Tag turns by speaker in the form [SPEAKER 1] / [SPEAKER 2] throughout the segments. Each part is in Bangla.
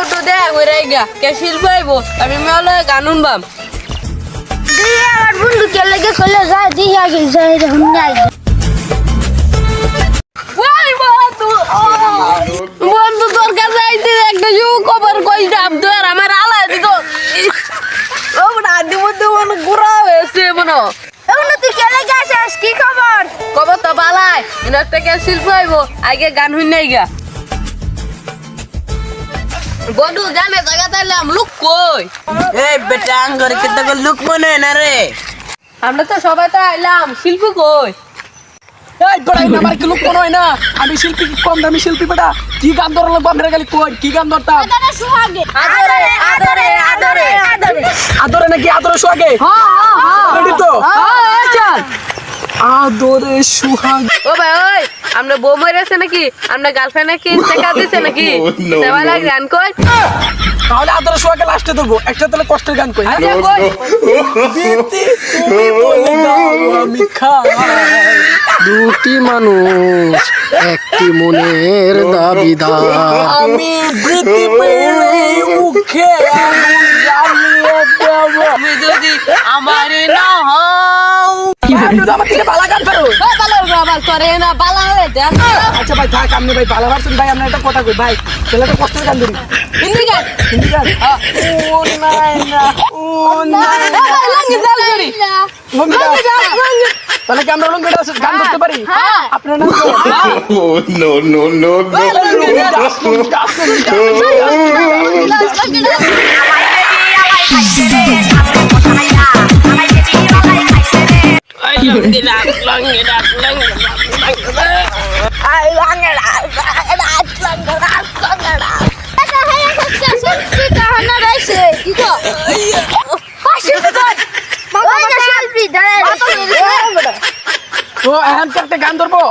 [SPEAKER 1] কে শিল্প আইবো? আমি মেলে গান
[SPEAKER 2] দিয়ে আমার বন্ধু কে লেগে কইলে যা দিয়ে আগে যাই হুন যাই।
[SPEAKER 1] ওই বন্ধু তোর কাছে আইতে একটা জু খবর কই দাম তো আর আমার আলাই দিত ও না দিব তো মনে গুড়া হয়েছে মনে
[SPEAKER 2] তুই কে লেগে আসিস? কি খবর?
[SPEAKER 1] খবর তো বালাই ইনার থেকে শিল্প আইবো। আগে গান শুন নাই গা। বন্ধু জানে জায়গা তাইলাম লুক কই?
[SPEAKER 3] এই বেটা আঙ্গর কিতা করে লুক মনে হয় না রে।
[SPEAKER 1] আমরা তো সবাই তো আইলাম শিল্প কই?
[SPEAKER 4] এই বেটা এই আমার কি লোক মনে হয় না? আমি শিল্পী কি কম দামি শিল্পী বেটা? কি গান ধরা লাগবো আমরা কই? কি গান ধরতাম?
[SPEAKER 1] আদরে আদরে আদরে
[SPEAKER 2] আদরে।
[SPEAKER 4] আদরে নাকি আদরে সোহাগে? রেডি তো?
[SPEAKER 1] হ্যাঁ চল।
[SPEAKER 4] আদরে সোহাগ।
[SPEAKER 1] ও ভাই ওই আমরা বউ মরেছে নাকি? আমরা গার্লফ্রেন্ড নাকি টাকা দিছে নাকি? দেওয়ালা গান কই?
[SPEAKER 4] তাহলে আদরে সোহাগে লাস্টে ধরবো। একটা তাহলে কষ্টের গান কই
[SPEAKER 1] আচ্ছা কই?
[SPEAKER 4] তুমি বলে দাও আমি খাই।
[SPEAKER 5] দুটি মানুষ একটি মনের দাবিদার
[SPEAKER 4] আমি বৃত্তি পেলে মুখে
[SPEAKER 1] তুমি যদি আমারে না হয়ে
[SPEAKER 4] আচ্ছা ভাই থাক আপনি ভাই ভালো পারছেন ভাই আপনার একটা কথা কই ভাই তাহলে তো কষ্টের গান ধরি
[SPEAKER 1] হিন্দি গান
[SPEAKER 4] হিন্দি গান ও না ও না
[SPEAKER 1] লঙ্গি জাল করি
[SPEAKER 4] লঙ্গি ডান্স। তাহলে কি আমরা লঙ্গি গান করতে পারি
[SPEAKER 2] হ্যাঁ।
[SPEAKER 4] আপনার নাম?
[SPEAKER 6] Oh no no no
[SPEAKER 4] ও এখন একটা গান ধরবো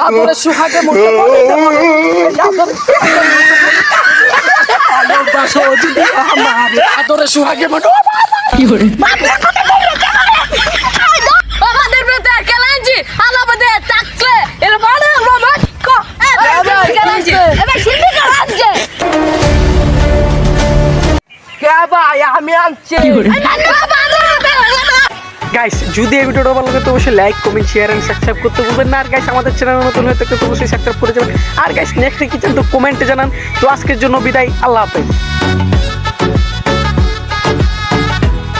[SPEAKER 6] Oh
[SPEAKER 4] ভালোবাসো যদি আমার আদরে সুহাগে মরতে
[SPEAKER 1] আমাদের বেতে কেলাঞ্জি আলাবাদে টাকলে এর মানে বাবা কো কেলাঞ্জি
[SPEAKER 2] এবার শিল্পী কাহানছে
[SPEAKER 4] কে ভাই আমি আনছি। গাইস যদি এই ভিডিওটা ভালো লাগে তো অবশ্যই like comment share and subscribe করতে ভুলবেন না। আর গাইস আমাদের চ্যানেল নতুন হয়ে থাকলে তো অবশ্যই সাবস্ক্রাইব করে যাবেন। আর গাইস নেক্সট কি চান তো কমেন্টে জানান। তো আজকের জন্য বিদায়। আল্লাহ হাফেজ।